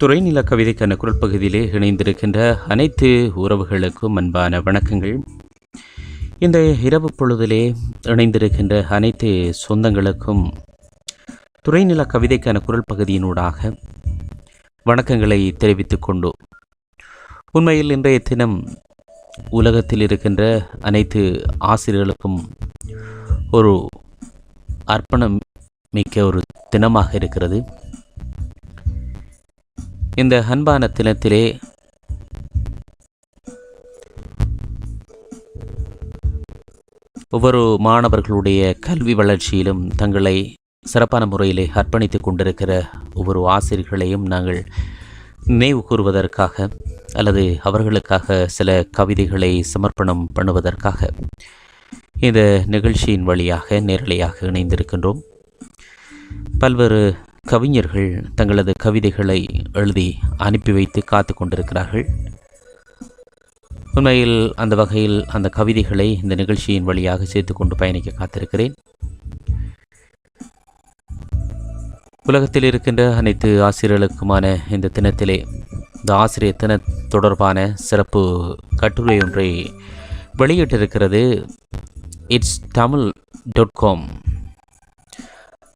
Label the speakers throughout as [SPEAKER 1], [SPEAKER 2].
[SPEAKER 1] துறைநில கவிதைக்கான குரல் பகுதியிலே இணைந்திருக்கின்ற அனைத்து உறவுகளுக்கும் அன்பான வணக்கங்கள். இந்த இரவு பொழுதிலே இணைந்திருக்கின்ற அனைத்து சொந்தங்களுக்கும் துறைநில கவிதைக்கான குரல் பகுதியினூடாக வணக்கங்களை தெரிவித்துக் கொண்டு உண்மையில் இன்றைய தினம் உலகத்தில் இருக்கின்ற அனைத்து ஆசிரியர்களுக்கும் ஒரு அர்ப்பணம் மிக்க ஒரு தினமாக இருக்கிறது. இந்த அன்பான தினத்திலே ஒவ்வொரு மாணவர்களுடைய கல்வி வளர்ச்சியிலும் தங்களை சிறப்பான முறையிலே அர்ப்பணித்துக் கொண்டிருக்கிற ஒவ்வொரு ஆசிரியர்களையும் நாங்கள் நினைவு கூறுவதற்காக அல்லது அவர்களுக்காக சில கவிதைகளை சமர்ப்பணம் பண்ணுவதற்காக இந்த நிகழ்ச்சியின் வழியாக நேரலையாக இணைந்திருக்கின்றோம். பல்வேறு கவிஞர்கள் தங்களது கவிதைகளை எழுதி அனுப்பி வைத்து காத்து கொண்டிருக்கிறார்கள். உண்மையில் அந்த வகையில் அந்த கவிதைகளை இந்த நிகழ்ச்சியின் வழியாக சேர்த்து கொண்டு பயணிக்க காத்திருக்கிறேன். உலகத்தில் இருக்கின்ற அனைத்து ஆசிரியர்களுக்குமான இந்த தினத்திலே இந்த ஆசிரியர் தின தொடர்பான சிறப்பு கட்டுரை ஒன்றை வெளியிட்டிருக்கிறது. இட்ஸ் தமிழ் டாட் காம்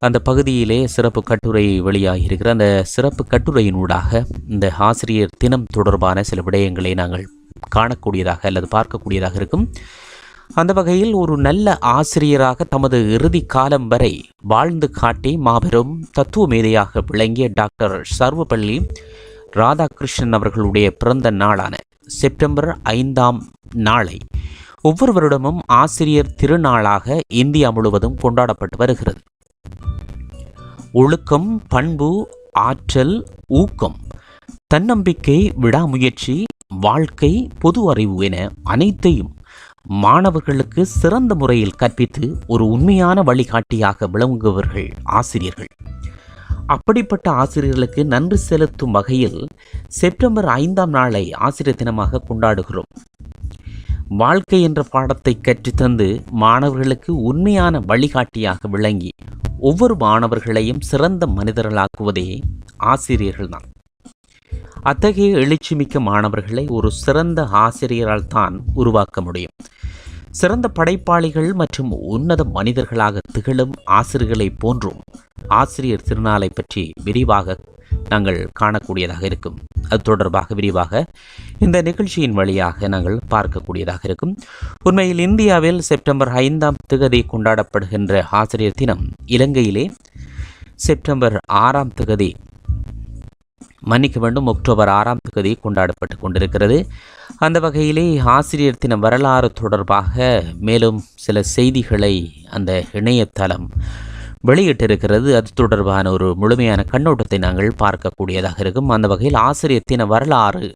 [SPEAKER 1] அந்த பகுதியிலே சிறப்பு கட்டுரை வெளியாகியிருக்கிற அந்த சிறப்பு கட்டுரையினூடாக இந்த ஆசிரியர் தினம் தொடர்பான சில விடயங்களை நாங்கள் காணக்கூடியதாக அல்லது பார்க்கக்கூடியதாக இருக்கும். அந்த வகையில் ஒரு நல்ல ஆசிரியராக தமது இறுதி காலம் வரை வாழ்ந்து காட்டி மாபெரும் தத்துவ மேதையாக விளங்கிய டாக்டர் சர்வபள்ளி ராதாகிருஷ்ணன் அவர்களுடைய பிறந்த நாளான செப்டம்பர் ஐந்தாம் நாளை ஒவ்வொரு வருடமும் ஆசிரியர் திருநாளாக இந்தியா முழுவதும் கொண்டாடப்பட்டு வருகிறது. ஒழுக்கம் பண்பு ஆற்றல் ஊக்கம் தன்னம்பிக்கை விடாமுயற்சி வாழ்க்கை பொது அறிவு என அனைத்தையும் மாணவர்களுக்கு சிறந்த முறையில் கற்பித்து ஒரு உண்மையான வழிகாட்டியாக விளங்குபவர்கள் ஆசிரியர்கள். அப்படிப்பட்ட ஆசிரியர்களுக்கு நன்றி செலுத்தும் வகையில் செப்டம்பர் ஐந்தாம் நாளை ஆசிரியர் தினமாக கொண்டாடுகிறோம். வாழ்க்கை என்ற பாடத்தை கற்றுத்தந்து மாணவர்களுக்கு உண்மையான வழிகாட்டியாக விளங்கி ஒவ்வொரு மாணவர்களையும் சிறந்த மனிதர்களாக்குவதே ஆசிரியர்கள்தான். அத்தகைய எழுச்சிமிக்க மாணவர்களை ஒரு சிறந்த ஆசிரியரால் தான் உருவாக்க முடியும். சிறந்த படைப்பாளிகள் மற்றும் உன்னத மனிதர்களாக திகழும் ஆசிரியர்களை போன்றும் ஆசிரியர் திருநாளை பற்றி விரிவாக நாங்கள் காணக்கூடியதாக இருக்கும். அது தொடர்பாக விரிவாக இந்த நிகழ்ச்சியின் வழியாக நாங்கள் பார்க்கக்கூடியதாக இருக்கும். உண்மையில் இந்தியாவில் செப்டம்பர் ஐந்தாம் திகதி கொண்டாடப்படுகின்ற ஆசிரியர் தினம் இலங்கையிலே செப்டம்பர் ஆறாம் திகதி மன்னிக்க வேண்டும் அக்டோபர் ஆறாம் தேதி கொண்டாடப்பட்டு கொண்டிருக்கிறது. அந்த வகையிலே ஆசிரியர் தின வரலாறு தொடர்பாக மேலும் சில செய்திகளை அந்த இணையதளம் வெளியிட்டிருக்கிறது. அது தொடர்பான ஒரு முழுமையான கண்ணோட்டத்தை நாங்கள் பார்க்கக்கூடியதாக இருக்கும். அந்த வகையில் ஆசிரியர் தின வரலாறு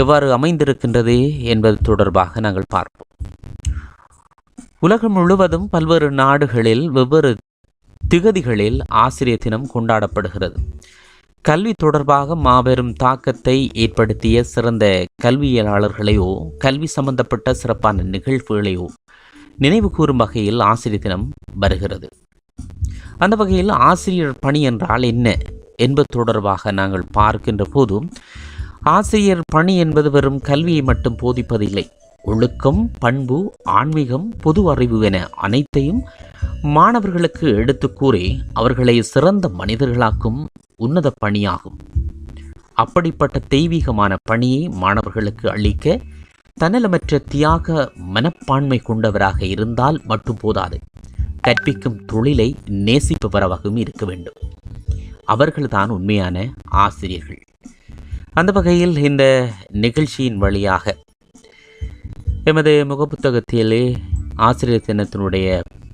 [SPEAKER 1] எவ்வாறு அமைந்திருக்கின்றது என்பது தொடர்பாக நாங்கள் பார்ப்போம். உலகம் முழுவதும் பல்வேறு நாடுகளில் வெவ்வேறு திகதிகளில் ஆசிரியர் தினம் கொண்டாடப்படுகிறது. கல்வி தொடர்பாக மாபெரும் தாக்கத்தை ஏற்படுத்திய சிறந்த கல்வியலாளர்களையோ கல்வி சம்பந்தப்பட்ட சிறப்பான நிகழ்வுகளையோ நினைவு கூறும் வகையில் ஆசிரியர் தினம் வருகிறது. அந்த வகையில் ஆசிரியர் பணி என்றால் என்ன என்பது தொடர்பாக நாங்கள் பார்க்கின்ற போதும் ஆசிரியர் பணி என்பது வெறும் கல்வியை மட்டும் போதிப்பதில்லை. ஒழுக்கம் பண்பு ஆன்மீகம் பொது அறிவு என அனைத்தையும் மாணவர்களுக்கு எடுத்து கூறி அவர்களை சிறந்த மனிதர்களாக்கும் உன்னத பணியாகும். அப்படிப்பட்ட தெய்வீகமான பணியை மாணவர்களுக்கு அளிக்க தன்னலமற்ற தியாக மனப்பான்மை கொண்டவராக இருந்தால் மட்டும் போதாது. கற்பிக்கும் தொழிலை நேசிப்பவராகவும் இருக்க வேண்டும். அவர்கள்தான் உண்மையான ஆசிரியர்கள். அந்த வகையில் இந்த நிகழ்ச்சியின் வழியாக எமது முகப்புத்தகத்திலே ஆசிரியர் தினத்தினுடைய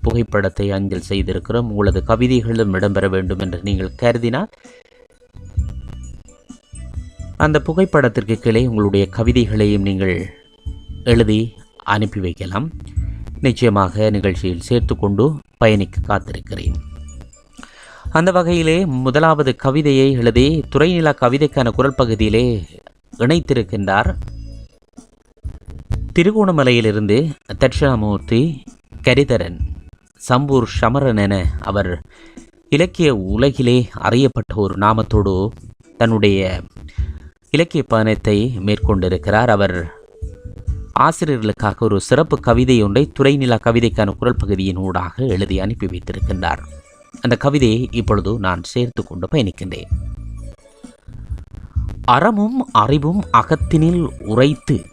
[SPEAKER 1] புகைப்படத்தை அஞ்சல் செய்திருக்கிறோம். உங்களது கவிதைகளும் இடம்பெற வேண்டும் என்று நீங்கள் கருதினால் அந்த புகைப்படத்திற்கு கீழே உங்களுடைய கவிதைகளையும் நீங்கள் எழுதி அனுப்பி வைக்கலாம். நிச்சயமாக நிகழ்ச்சியில் சேர்த்துக்கொண்டு பயணிக்க காத்திருக்கிறேன். அந்த வகையிலே முதலாவது கவிதையை எழுதி துறைநிலா கவிதைக்கான குரல் பகுதியிலே இணைத்திருக்கின்றார். திருகோணமலையிலிருந்து தட்சிணாமூர்த்தி கரிதரன் சம்பூர் சமரன் என அவர் இலக்கிய உலகிலே அறியப்பட்ட ஒரு நாமத்தோடு தன்னுடைய இலக்கிய பயணத்தை மேற்கொண்டிருக்கிறார். அவர் ஆசிரியர்களுக்காக ஒரு சிறப்பு கவிதை ஒன்றை துறைநிலா கவிதைக்கான குரல் பகுதியின் ஊடாக எழுதி அனுப்பி வைத்திருக்கின்றார். அந்த கவிதையை இப்பொழுது நான் சேர்த்து கொண்டு பயணிக்கின்றேன். அறமும் அறிவும் அகத்தினில் உரைத்து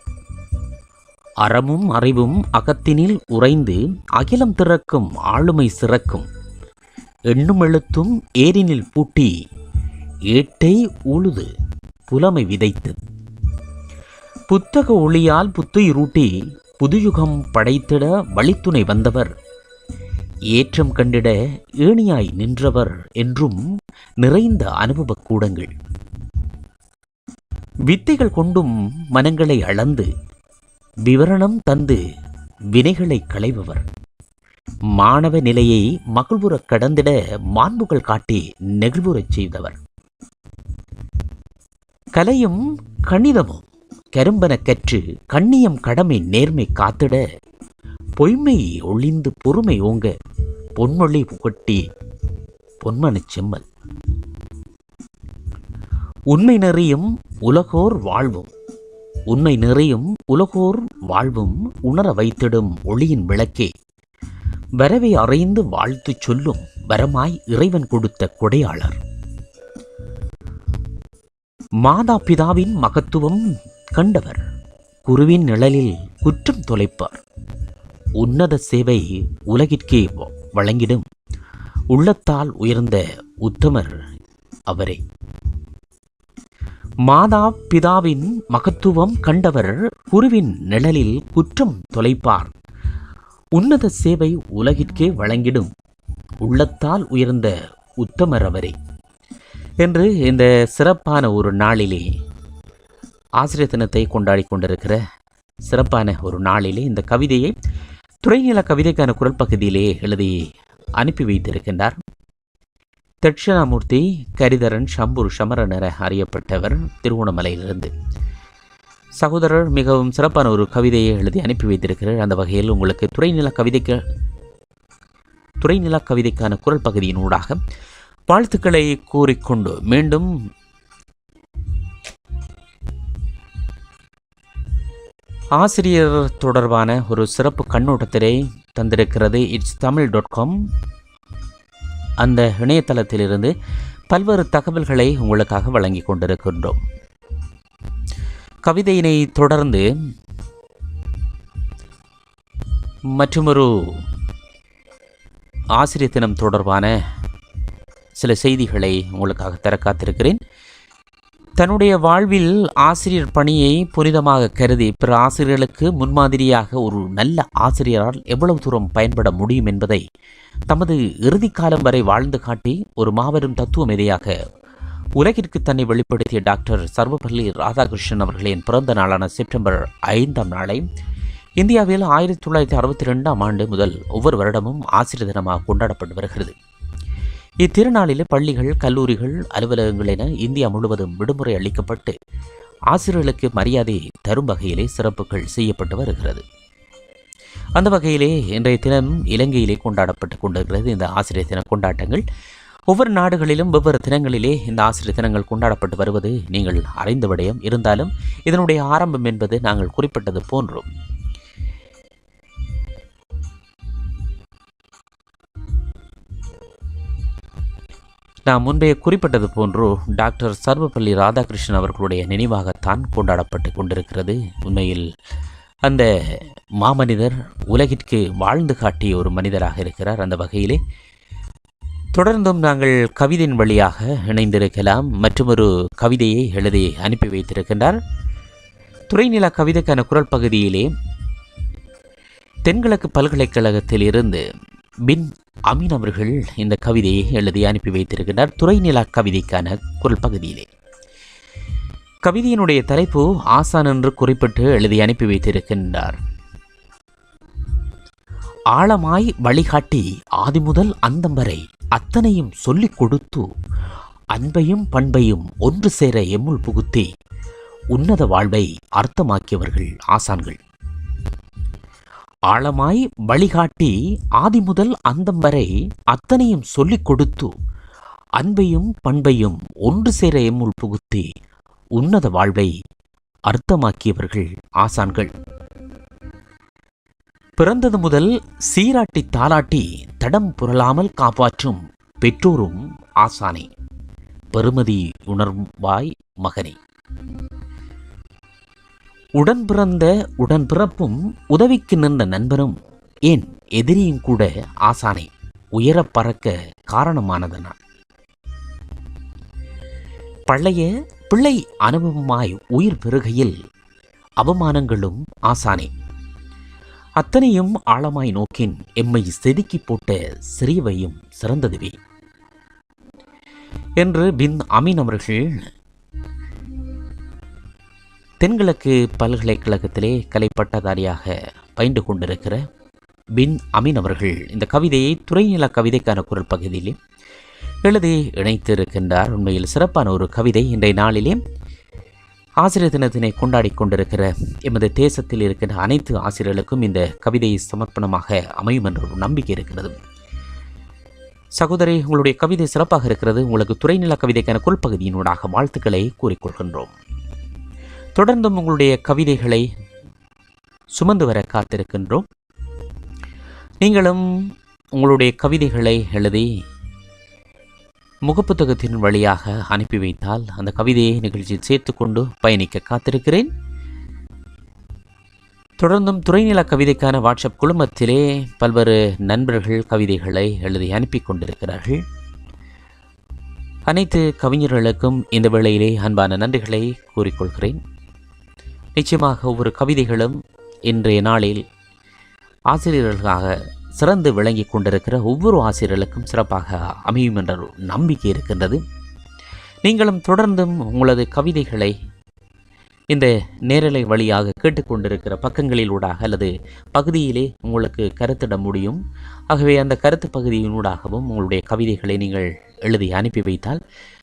[SPEAKER 1] அறமும் அறிவும் அகத்தினில் உறைந்து அகிலம் திறக்கும் ஆளுமை சிறக்கும் எண்ணும் எழுத்தும் ஏரினில் பூட்டி ஏட்டை உழுது புலமை விதைத்து. புத்தக ஒளியால் புத்துயிரூட்டி புதுயுகம் படைத்திட வழித்துணை வந்தவர் ஏற்றம் கண்டிட ஏணியாய் நின்றவர் என்றும் நிறைந்த அனுபவ கூடங்கள். வித்தைகள் கொண்டும் மனங்களை அளந்து விவரணம் தந்து வினைகளை களைபவர். மாணவ நிலையை மகிழ்வுறக் கடந்திட மாண்புகள் காட்டி நெகிழ்வுறச் செய்தவர். கலையும் கணிதமும் கரும்பன கற்று கண்ணியம் கடமை நேர்மை காத்திட பொய்மை ஒளிந்து பொறுமை ஓங்க பொன்மொழி புகட்டி பொன்மனு செம்மல். உண்மை நிறையும் உலகோர் வாழ்வும். உண்மை நிறையும் உலகோர் வாழ்வும் உணர வைத்திடும் ஒளியின் விளக்கே. வரவை அறைந்து வாழ்த்துச் சொல்லும் வரமாய் இறைவன் கொடுத்த கொடையாளர். மாதா பிதாவின் மகத்துவம் கண்டவர். குருவின் நிழலில் குற்றம் தொலைப்பார். உன்னத சேவை உலகிற்கே வழங்கிடும். உள்ளத்தால் உயர்ந்த உத்தமர் அவரே. மாதா பிதாவின் மகத்துவம் கண்டவர் குருவின் நிழலில் குற்றம் தொலைப்பார். உன்னத சேவை உலகிற்கே வழங்கிடும். உள்ளத்தால் உயர்ந்த உத்தமர் அவரே. என்று இந்த சிறப்பான ஒரு நாளிலே ஆசிரியர் தினத்தை கொண்டாடி கொண்டிருக்கிற சிறப்பான ஒரு நாளிலே இந்த கவிதையை துறைநில கவிதைக்கான குரல் பகுதியிலே எழுதி அனுப்பி வைத்திருக்கின்றார். தட்சிணாமூர்த்தி கரிதரன் சம்பூர் சமரன் என அறியப்பட்டவர் திருவோணமலையிலிருந்து சகோதரர் மிகவும் சிறப்பான ஒரு கவிதையை எழுதி அனுப்பி வைத்திருக்கிறார். அந்த வகையில் உங்களுக்கு துறைநில கவிதைக்கு துறைநில கவிதைக்கான குரல் பகுதியின் ஊடாக வாழ்த்துக்களை கூறிக்கொண்டு மீண்டும் ஆசிரியர் தொடர்பான ஒரு சிறப்பு கண்ணோட்டத்திலே தந்திருக்கிறது. இட்ஸ் தமிழ் டாட் காம் அந்த இணையதளத்திலிருந்து பல்வேறு தகவல்களை உங்களுக்காக வழங்கி கொண்டிருக்கின்றோம். கவிதையினை தொடர்ந்து மற்றொரு ஆசிரியர் தினம் தொடர்பான சில செய்திகளை உங்களுக்காக தர காத்திருக்கிறேன். தன்னுடைய வாழ்வில் ஆசிரியர் பணியை புனிதமாக கருதி பிற ஆசிரியர்களுக்கு முன்மாதிரியாக ஒரு நல்ல ஆசிரியரால் எவ்வளவு தூரம் பயன்பட முடியும் என்பதை தமது இறுதி காலம் வரை வாழ்ந்து காட்டி ஒரு மாபெரும் தத்துவ மேதையாக உலகிற்கு தன்னை வெளிப்படுத்திய டாக்டர் சர்வபள்ளி ராதாகிருஷ்ணன் அவர்களின் பிறந்த நாளான செப்டம்பர் ஐந்தாம் நாளை இந்தியாவில் ஆயிரத்தி தொள்ளாயிரத்தி அறுபத்தி ரெண்டாம் ஆண்டு முதல் ஒவ்வொரு வருடமும் ஆசிரியர் தினமாக கொண்டாடப்பட்டு வருகிறது. இத்திருநாளில் பள்ளிகள் கல்லூரிகள் அலுவலகங்கள் என இந்தியா முழுவதும் விடுமுறை அளிக்கப்பட்டு ஆசிரியர்களுக்கு மரியாதை தரும் வகையிலே சிறப்புகள் செய்யப்பட்டு வருகிறது. அந்த வகையிலே இன்றைய தினம் இலங்கையிலே கொண்டாடப்பட்டு கொண்டிருக்கிறது இந்த ஆசிரியர் தின கொண்டாட்டங்கள். ஒவ்வொரு நாடுகளிலும் வெவ்வேறு தினங்களிலே இந்த ஆசிரியர் தினங்கள் கொண்டாடப்பட்டு வருவது நீங்கள் அறிந்த விடயம். இருந்தாலும் இதனுடைய ஆரம்பம் என்பது நாங்கள் குறிப்பிட்டது போன்றும். நான் முன்பே குறிப்பிட்டது போன்று டாக்டர் சர்வப்பள்ளி ராதாகிருஷ்ணன் அவர்களுடைய நினைவாகத்தான் கொண்டாடப்பட்டு கொண்டிருக்கிறது. உண்மையில் அந்த மாமனிதர் உலகிற்கு வாழ்ந்து காட்டிய ஒரு மனிதராக இருக்கிறார் அந்த வகையிலே. தொடர்ந்தும் நாங்கள் கவிதையின் வழியாக இணைந்திருக்கலாம். மற்றொரு கவிதையை எழுதி அனுப்பி வைத்திருக்கின்றார். துறைநில கவிதைக்கான குரல் பகுதியிலே தென்கிழக்கு பல்கலைக்கழகத்தில் இருந்து பின் அமீன் அவர்கள் இந்த கவிதையை எழுதி அனுப்பி வைத்திருக்கின்றார். துறைநிலா கவிதைக்கான குரல் பகுதியிலே. கவிதையினுடைய தலைப்பு ஆசான் என்று குறிப்பிட்டு எழுதி அனுப்பி வைத்திருக்கின்றார். ஆழமாய் வழிகாட்டி ஆதி முதல் அந்தம் வரை அத்தனையும் சொல்லிக் கொடுத்து அன்பையும் பண்பையும் ஒன்று சேர எம்முள் புகுத்தி உன்னத வாழ்வை அர்த்தமாக்கியவர்கள் ஆசான்கள். ஆழமாய் வழிகாட்டி ஆதி முதல் அந்தம் வரை அத்தனையும் சொல்லிக் கொடுத்து அன்பையும் பண்பையும் ஒன்று சேர எம்முள் புகுத்தி உன்னத வாழ்வை அர்த்தமாக்கியவர்கள் ஆசான்கள். பிறந்தது முதல் சீராட்டி தாலாட்டி தடம் புரளாமல் காப்பாற்றும் பெற்றோரும் ஆசானே. பெருமதி உணர்வாய் மகனே. உடன் பிறந்த உடன் பிறப்பும் உதவிக்கு நின்ற நண்பரும் ஏன் எதிரியும் கூட ஆசானே உயரப் பறக்க காரணமானதனால். பழைய பிள்ளை அனுபவமாய் உயிர் பெறுகையில் அவமானங்களும் ஆசானே. அத்தனையும் ஆழமாய் நோக்கின் எம்மை செதுக்கி போட்ட சிறியவையும் சிறந்ததுவே. என்று பின் அமீன் அவர்கள் தென்கிழக்கு பல்கலைக்கழகத்திலே கலை பட்டதாரியாக பயின்று கொண்டிருக்கிற பின் அமீன் அவர்கள் இந்த கவிதையை துறைநில கவிதைக்கான குரல் பகுதியிலே எழுதி இணைத்திருக்கின்றார். உண்மையில் சிறப்பான ஒரு கவிதை இன்றைய நாளிலே. ஆசிரியர் தினத்தினை கொண்டாடி கொண்டிருக்கிற எமது தேசத்தில் இருக்கின்ற அனைத்து ஆசிரியர்களுக்கும் இந்த கவிதை சமர்ப்பணமாக அமையும் என்ற ஒரு நம்பிக்கை இருக்கிறது. சகோதரி உங்களுடைய கவிதை சிறப்பாக இருக்கிறது. உங்களுக்கு துறைநில கவிதைக்கான குரல் பகுதியினூடாக வாழ்த்துக்களை கூறிக்கொள்கின்றோம் தொடர்ந்தும் உங்களுடைய கவிதைகளை சுமந்து வர காத்திருக்கின்றோம். நீங்களும் உங்களுடைய கவிதைகளை எழுதி முகப்புத்தகத்தின் வழியாக அனுப்பி வைத்தால் அந்த கவிதையை நிகழ்ச்சியில் சேர்த்துக்கொண்டு பயணிக்க காத்திருக்கிறேன். தொடர்ந்தும் துறைநில கவிதைக்கான வாட்ஸ்அப் குழுமத்திலே பல்வேறு நண்பர்கள் கவிதைகளை எழுதி அனுப்பி கொண்டிருக்கிறார்கள். அனைத்து கவிஞர்களுக்கும் இந்த வேளையிலே அன்பான நன்றிகளை கூறிக்கொள்கிறேன். நிச்சயமாக ஒவ்வொரு கவிதைகளும் இன்றைய நாளில் ஆசிரியர்களுக்காக சிறந்து விளங்கி கொண்டிருக்கிற ஒவ்வொரு ஆசிரியர்களுக்கும் சிறப்பாக அமையும் என்ற நம்பிக்கை இருக்கின்றது. நீங்களும் தொடர்ந்தும் உங்களது கவிதைகளை இந்த நேரலை வழியாக கேட்டுக்கொண்டிருக்கிற பக்கங்களிலூடாக அல்லது பகுதியிலே உங்களுக்கு கருத்திட முடியும். ஆகவே அந்த கருத்து பகுதியினூடாகவும் உங்களுடைய கவிதைகளை நீங்கள் எழுதி அனுப்பி வைத்தால்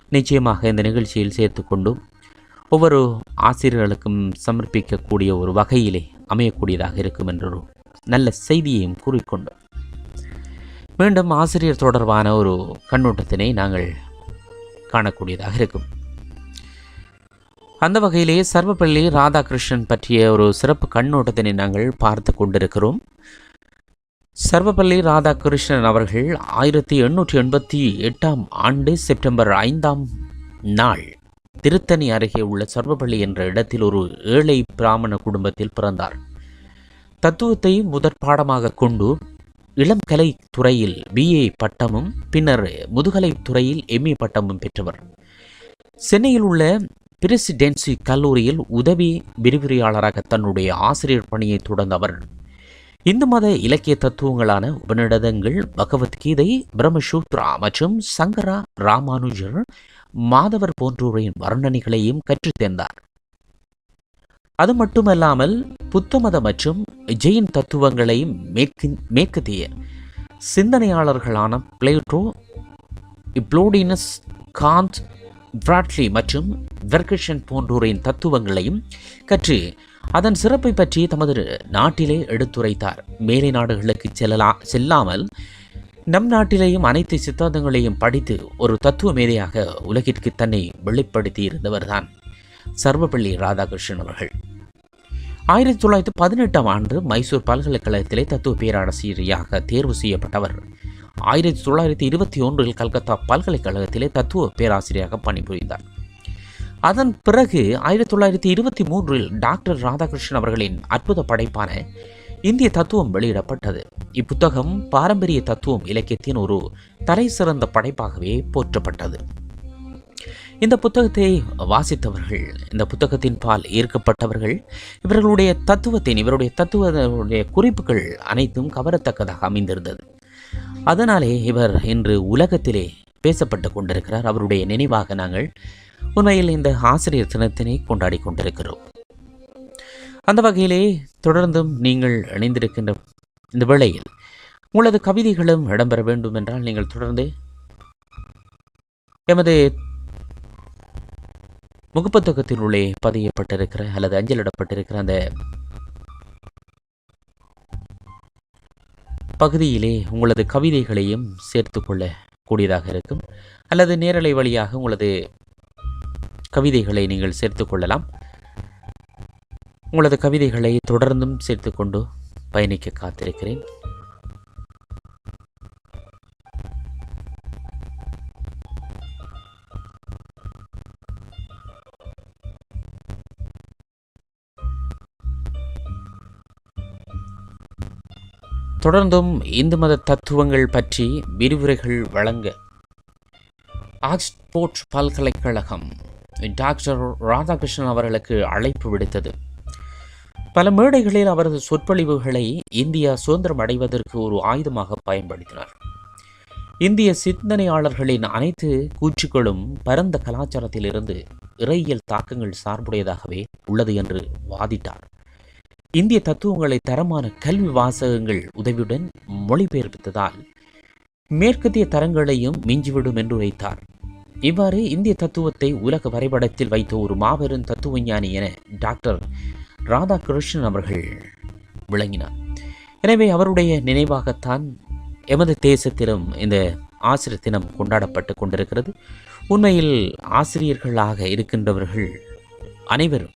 [SPEAKER 1] நிச்சயமாக இந்த நிகழ்ச்சியில் சேர்த்துக்கொண்டும் ஒவ்வொரு ஆசிரியர்களுக்கும் சமர்ப்பிக்கக்கூடிய ஒரு வகையிலே அமையக்கூடியதாக இருக்கும் என்றொரு நல்ல செய்தியையும் கூறிக்கொண்டு. மீண்டும் ஆசிரியர் தொடர்பான ஒரு கண்ணோட்டத்தினை நாங்கள் காணக்கூடியதாக இருக்கும். அந்த வகையிலே சர்வப்பள்ளி ராதாகிருஷ்ணன் பற்றிய ஒரு சிறப்பு கண்ணோட்டத்தினை நாங்கள் பார்த்து கொண்டிருக்கிறோம். சர்வப்பள்ளி ராதாகிருஷ்ணன் அவர்கள் ஆயிரத்தி எண்ணூற்றி எண்பத்தி எட்டாம் ஆண்டு செப்டம்பர் ஐந்தாம் நாள் திருத்தணி அருகே உள்ள சர்வபள்ளி என்ற இடத்தில் ஒரு ஏழை பிராமண குடும்பத்தில் பிறந்தார். தத்துவத்தை முதற் பாடமாக கொண்டு இளம் கலை துறையில் பிஏ பட்டமும் பின்னர் முதுகலை துறையில் எம்ஏ பட்டமும் பெற்றவர். சென்னையில் உள்ள பிரசிடென்சி கல்லூரியில் உதவி விரிவுரையாளராக தன்னுடைய ஆசிரியர் பணியை தொடர்ந்தவர். இந்து மத இலக்கிய தத்துவங்களான உபநிடதங்கள் பகவத்கீதை பிரம்மசூத்ரா மற்றும் சங்கரா ராமானுஜர் மாதவர் போன்றோரின் வர்ணனைகளையும் கற்றுத்தேர்ந்தார் அது மட்டுமல்லாமல் புத்த மத மற்றும் ஜெயின் தத்துவங்களையும் மேற்கின் மேற்கத்திய சிந்தனையாளர்களான பிளேட்டோ இப்ளோடினஸ் காந்த் பிராட்லி மற்றும் வெர்கஷன் போன்றோரின் தத்துவங்களையும் கற்று அதன் சிறப்பை பற்றி தமது நாட்டிலே எடுத்துரைத்தார். மேலை நாடுகளுக்கு செல்லலா செல்லாமல் நம் நாட்டிலேயும் அனைத்து சித்தாந்தங்களையும் படித்து ஒரு தத்துவ மேதையாக உலகிற்கு தன்னை வெளிப்படுத்தி இருந்தவர்தான் சர்வப்பள்ளி ராதாகிருஷ்ணன் அவர்கள். ஆயிரத்தி தொள்ளாயிரத்தி பதினெட்டாம் ஆண்டு மைசூர் பல்கலைக்கழகத்திலே தத்துவ பேராசிரியராக தேர்வு செய்யப்பட்டவர். ஆயிரத்தி தொள்ளாயிரத்தி இருபத்தி ஒன்றில் கல்கத்தா பல்கலைக்கழகத்திலே தத்துவ பேராசிரியராக பணிபுரிந்தார். அதன் பிறகு ஆயிரத்தி தொள்ளாயிரத்தி இருபத்தி மூன்றில் டாக்டர் ராதாகிருஷ்ணன் அவர்களின் அற்புத படைப்பான இந்திய தத்துவம் வெளியிடப்பட்டது. இப்புத்தகம் பாரம்பரிய தத்துவம் இலக்கியத்தின் ஒரு தலை சிறந்த படைப்பாகவே போற்றப்பட்டது. இந்த புத்தகத்தை வாசித்தவர்கள் இந்த புத்தகத்தின் பால் ஈர்க்கப்பட்டவர்கள் இவர்களுடைய தத்துவத்தின் இவருடைய தத்துவனுடைய குறிப்புகள் அனைத்தும் கவரத்தக்கதாக அமைந்திருந்தது. அதனாலே இவர் இன்று உலகத்திலே பேசப்பட்டு கொண்டிருக்கிறார். அவருடைய நினைவாக நாங்கள் உண்மையில் இந்த ஆசிரியர் தினத்தினை கொண்டாடி கொண்டிருக்கிறோம். அந்த வகையிலே தொடர்ந்தும் நீங்கள் இணைந்திருக்கின்ற இந்த வேளையில் உங்களது கவிதைகளும் இடம்பெற வேண்டும் என்றால் நீங்கள் தொடர்ந்து எமது முகப்புத்தகத்தினுள்ளே பதியப்பட்டிருக்கிற அல்லது அஞ்சலிடப்பட்டிருக்கிற அந்த பகுதியிலே உங்களது கவிதைகளையும் சேர்த்து கொள்ள கூடியதாக இருக்கும். அல்லது நேரலை வழியாக உங்களது கவிதைகளை நீங்கள் சேர்த்து கொள்ளலாம். உங்களது கவிதைகளை தொடர்ந்தும் சேர்த்துக்கொண்டு பயணிக்க காத்திருக்கிறேன். தொடர்ந்தும் இந்து மத தத்துவங்கள் பற்றி விரிவுரைகள் வழங்க ஆக்ஸ்போர்ட் பல்கலைக்கழகம் டாக்டர் ராதாகிருஷ்ணன் அவர்களுக்கு அழைப்பு விடுத்தது. பல மேடைகளில் அவரது சொற்பொழிவுகளை இந்தியா சுதந்திரம் அடைவதற்கு ஒரு ஆயுதமாக பயன்படுத்தினார். இந்திய சிந்தனையாளர்களின் அனைத்து கூற்றுக்களும் பரந்த கலாச்சாரத்திலிருந்து இறையியல் தாக்கங்கள் சார்புடையதாகவே உள்ளது என்று வாதிட்டார். இந்திய தத்துவங்களை தரமான கல்வி வாசகங்கள் உதவியுடன் மொழிபெயர்த்ததால் மேற்கத்திய தரங்களையும் மிஞ்சிவிடும் என்று உரைத்தார் இவ்வாறு இந்திய தத்துவத்தை உலக வரைபடத்தில் வைத்த ஒரு மாபெரும் தத்துவஞானி என டாக்டர் ராதாகிருஷ்ணன் அவர்கள் விளங்கினார். எனவே அவருடைய நினைவாகத்தான் எமது தேசத்திலும் இந்த ஆசிரியர் தினம் கொண்டாடப்பட்டு கொண்டிருக்கிறது. உண்மையில் ஆசிரியர்களாக இருக்கின்றவர்கள் அனைவரும்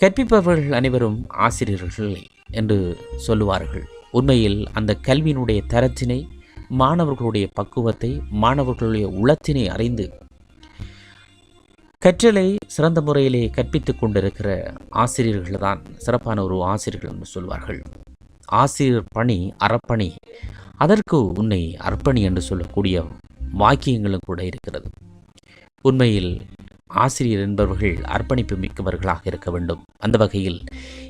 [SPEAKER 1] கற்பிப்பவர்கள் அனைவரும் ஆசிரியர்கள் என்று சொல்லுவார்கள். உண்மையில் அந்த கல்வியினுடைய தரத்தினை மாணவர்களுடைய பக்குவத்தை மாணவர்களுடைய உளத்தினை அறிந்து கற்றலை சிறந்த முறையிலே கற்பித்துக் கொண்டிருக்கிற ஆசிரியர்கள் தான் சிறப்பான ஒரு ஆசிரியர்கள் என்று சொல்வார்கள். ஆசிரியர் பணி அறப்பணி அதற்கு உன்னை அர்ப்பணி என்று சொல்லக்கூடிய வாக்கியங்களும் கூட இருக்கிறது. உண்மையில் ஆசிரியர் என்பவர்கள் அர்ப்பணிப்பு மிக்கவர்களாக இருக்க வேண்டும். அந்த வகையில்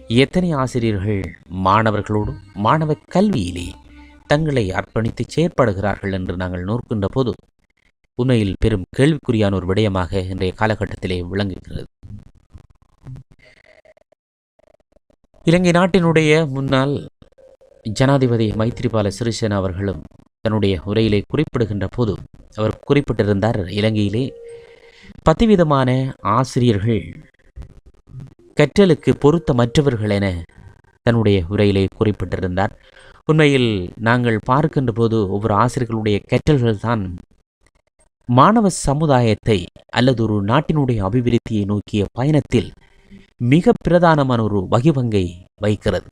[SPEAKER 1] எத்தனை ஆசிரியர்கள் மாணவர்களோடு மாணவ கல்வியிலே தங்களை அர்ப்பணித்து செயற்படுகிறார்கள் என்று நாங்கள் நோக்கின்ற போது உண்மையில் பெரும் கேள்விக்குறியான ஒரு விடயமாக இன்றைய காலகட்டத்திலே விளங்குகிறது. இலங்கை நாட்டினுடைய முன்னாள் ஜனாதிபதி மைத்திரிபால சிறிசேனா அவர்களும் தன்னுடைய உரையிலே குறிப்பிடுகின்ற போது அவர் குறிப்பிட்டிருந்தார் இலங்கையிலே பத்து விதமான ஆசிரியர்கள் கற்றலுக்கு பொருத்தமற்றவர்கள் என தன்னுடைய உரையிலே குறிப்பிட்டிருந்தார். உண்மையில் நாங்கள் பார்க்கின்ற போது ஒவ்வொரு ஆசிரியர்களுடைய கற்றல்கள் தான் மாணவ சமுதாயத்தை அல்லது ஒரு நாட்டினுடைய அபிவிருத்தியை நோக்கிய பயணத்தில் மிக பிரதானமான ஒரு வகிவங்கை வைக்கிறது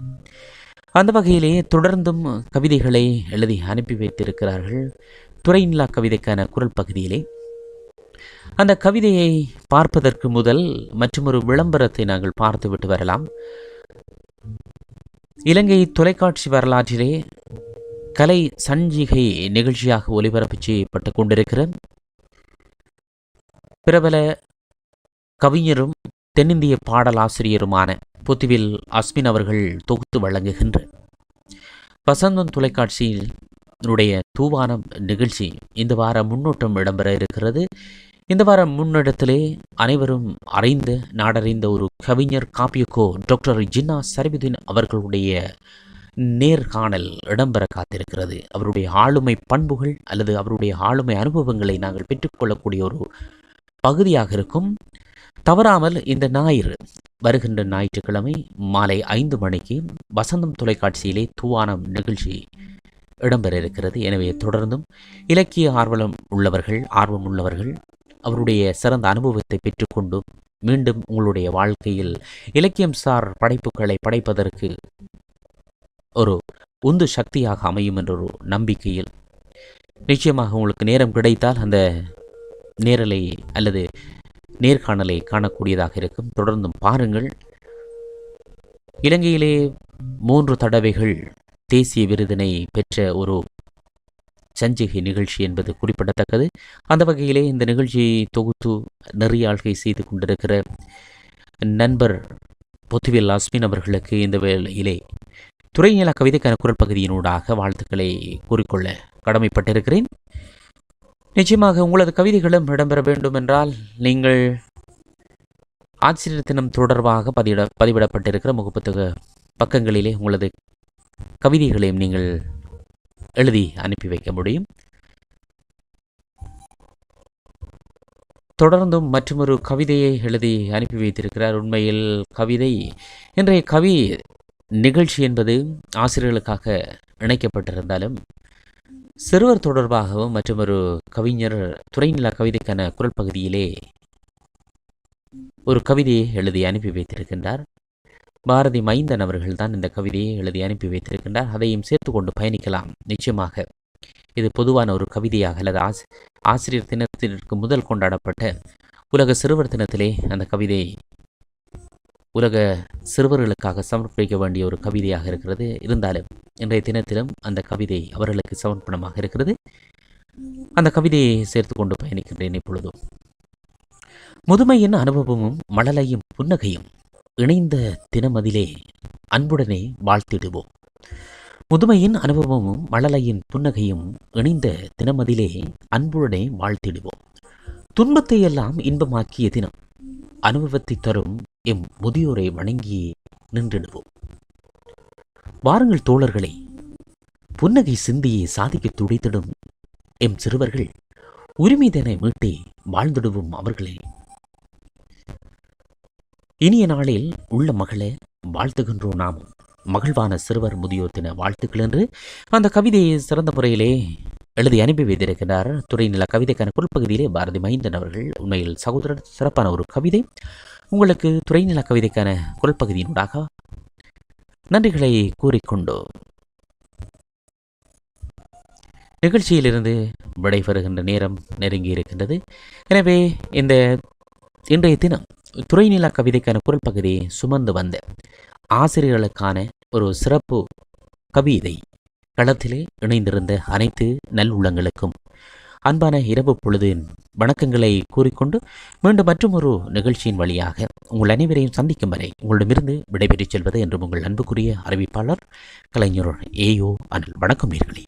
[SPEAKER 1] அந்த வகையிலே தொடர்ந்தும் கவிதைகளை எழுதி அனுப்பி வைத்திருக்கிறார்கள். துறைநிலா கவிதைக்கான குரல் பகுதியிலே. அந்த கவிதையை பார்ப்பதற்கு முதல் மற்றொரு விளம்பரத்தை நாங்கள் பார்த்துவிட்டு வரலாம். இலங்கை தொலைக்காட்சி வரலாற்றிலே கலை சஞ்சிகை நிகழ்ச்சியாக ஒலிபரப்பு செய்யப்பட்டு கொண்டிருக்கிற பிரபல கவிஞரும் தென்னிந்திய பாடலாசிரியருமான புத்துவில் அஸ்மின் அவர்கள் தொகுத்து வழங்குகின்ற வசந்தம் தொலைக்காட்சியினுடைய தூவானம் நிகழ்ச்சி இந்த வாரம் முன்னோட்டம் இடம்பெற இருக்கிறது. இந்த வாரம் முன்னிடத்திலே அனைவரும் அறிந்த நாடறிந்த ஒரு கவிஞர் காப்பியக்கோ டாக்டர் ஜின்னா சரிபுதீன் அவர்களுடைய நேர்காணல் இடம்பெற காத்திருக்கிறது. அவருடைய ஆளுமை பண்புகள் அல்லது அவருடைய ஆளுமை அனுபவங்களை நாங்கள் பெற்றுக்கொள்ளக்கூடிய ஒரு பகுதியாக இருக்கும். தவறாமல் இந்த ஞாயிறு வருகின்ற ஞாயிற்றுக்கிழமை மாலை ஐந்து மணிக்கு வசந்தம் தொலைக்காட்சியிலே தூவானம் நிகழ்ச்சி இடம்பெற இருக்கிறது. எனவே தொடர்ந்தும் இலக்கிய ஆர்வலம் உள்ளவர்கள் ஆர்வம் உள்ளவர்கள் அவருடைய சிறந்த அனுபவத்தை பெற்றுக்கொண்டு மீண்டும் உங்களுடைய வாழ்க்கையில் இலக்கியம் சார் படைப்புகளை படைப்பதற்கு ஒரு உந்து சக்தியாக அமையும் என்ற ஒரு நம்பிக்கையில் நிச்சயமாக உங்களுக்கு நேரம் கிடைத்தால் அந்த நேரலை அல்லது நேர்காணலை காணக்கூடியதாக இருக்கும். தொடர்ந்தும் பாருங்கள். இலங்கையிலே மூன்று தடவைகள் தேசிய விருதினை பெற்ற ஒரு சஞ்சிகை நிகழ்ச்சி என்பது குறிப்பிடத்தக்கது. அந்த வகையிலே இந்த நிகழ்ச்சியை தொகுத்து நிறைய ஆள்கை செய்து கொண்டிருக்கிற நண்பர் பொத்துவில் அஸ்மின் அவர்களுக்கு இந்த வேளையிலே துறைநில கவிதைக்கான குரல் பகுதியினூடாக வாழ்த்துக்களை கூறிக்கொள்ள கடமைப்பட்டிருக்கிறேன். நிச்சயமாக உங்களது கவிதைகளும் இடம்பெற வேண்டும் என்றால் நீங்கள் ஆசிரியர் தினம் தொடர்பாக பதிவிட பதிவிடப்பட்டிருக்கிற முகப்புத்தக பக்கங்களிலே உங்களது கவிதைகளையும் நீங்கள் எழுதி அனுப்பி வைக்க முடியும். தொடர்ந்தும் மற்றொரு கவிதையை எழுதி அனுப்பி வைத்திருக்கிறார் உண்மையில் கவிதை. இன்றைய கவி நிகழ்ச்சி என்பது ஆசிரியர்களுக்காக இணைக்கப்பட்டிருந்தாலும் சிறுவர் தொடர்பாகவும் மற்றும் ஒரு கவிஞர் துறைநிலா கவிதைக்கான குரல் பகுதியிலே ஒரு கவிதையை எழுதி அனுப்பி வைத்திருக்கின்றார். பாரதி மைந்தன் அவர்கள் தான் இந்த கவிதையை எழுதி அனுப்பி வைத்திருக்கின்றார். அதையும் சேர்த்து கொண்டு பயணிக்கலாம். நிச்சயமாக இது பொதுவான ஒரு கவிதையாக அல்லது ஆசி ஆசிரியர் தினத்திற்கு முதல் கொண்டாடப்பட்ட உலக சிறுவர் தினத்திலே அந்த கவிதை உலக சிறுவர்களுக்காக சமர்ப்பிக்க வேண்டிய ஒரு கவிதையாக இருக்கிறது. இருந்தாலும் இன்றைய தினத்திலும் அந்த கவிதை அவர்களுக்கு சமர்ப்பணமாக இருக்கிறது. அந்த கவிதையை சேர்த்து கொண்டு பயணிக்கின்றேன் இப்பொழுதும் முதுமையின் அனுபவமும் மழலையும் புன்னகையும் இணைந்த தினமதிலே அன்புடனே வாழ்த்திடுவோம். முதுமையின் அனுபவமும் மழலையின் புன்னகையும் இணைந்த தினமதிலே அன்புடனே வாழ்த்திடுவோம். துன்பத்தை எல்லாம் இன்பமாக்கிய தினம் அனுபவத்தை தரும் எம் முதியோரை வணங்கி நின்றிடுவோம். வாருங்கள் தோழர்களே புன்னகை சிந்தியை சாதிக்க துடித்திடும் எம் சிறுவர்கள் உரிமைதனை மீட்டி வாழ்ந்திடுவோம் அவர்களே. இனிய நாளில் உள்ள மகளை வாழ்த்துகின்றோம் நாமும். மகிழ்வான சிறுவர் முதியோர் தின வாழ்த்துக்கள் என்று அந்த கவிதையை சிறந்த முறையிலே எழுதி அனுப்பி வைத்திருக்கிறார். துறைநில கவிதைக்கான குறுப்பகுதியிலே பாரதி மைந்தன் அவர்கள் உண்மையில் சகோதரர் சிறப்பான ஒரு கவிதை. உங்களுக்கு துறைநில கவிதைக்கான குரல்பகுதியினூடாக நன்றிகளை கூறிக்கொண்டு நிகழ்ச்சியிலிருந்து விடைபெறுகின்ற நேரம் நெருங்கி இருக்கின்றது எனவே இந்த இன்றைய தினம் துறைநில கவிதைக்கான குரல் பகுதியை சுமந்து வந்த ஆசிரியர்களுக்கான ஒரு சிறப்பு கவிதை களத்திலே இணைந்திருந்த அனைத்து நல்லுள்ளங்களுக்கும் அன்பான இரவு பொழுதின் வணக்கங்களை கூறிக்கொண்டு மீண்டும் மற்றும் ஒரு நிகழ்ச்சியின் வழியாக உங்கள் அனைவரையும் சந்திக்கும் வரை உங்களிடமிருந்து விடைபெற்றுச் செல்வது என்று உங்கள் அன்புக்குரிய அறிவிப்பாளர் கலைஞர் ஏயோ அனல் வணக்கம் நேர்களே.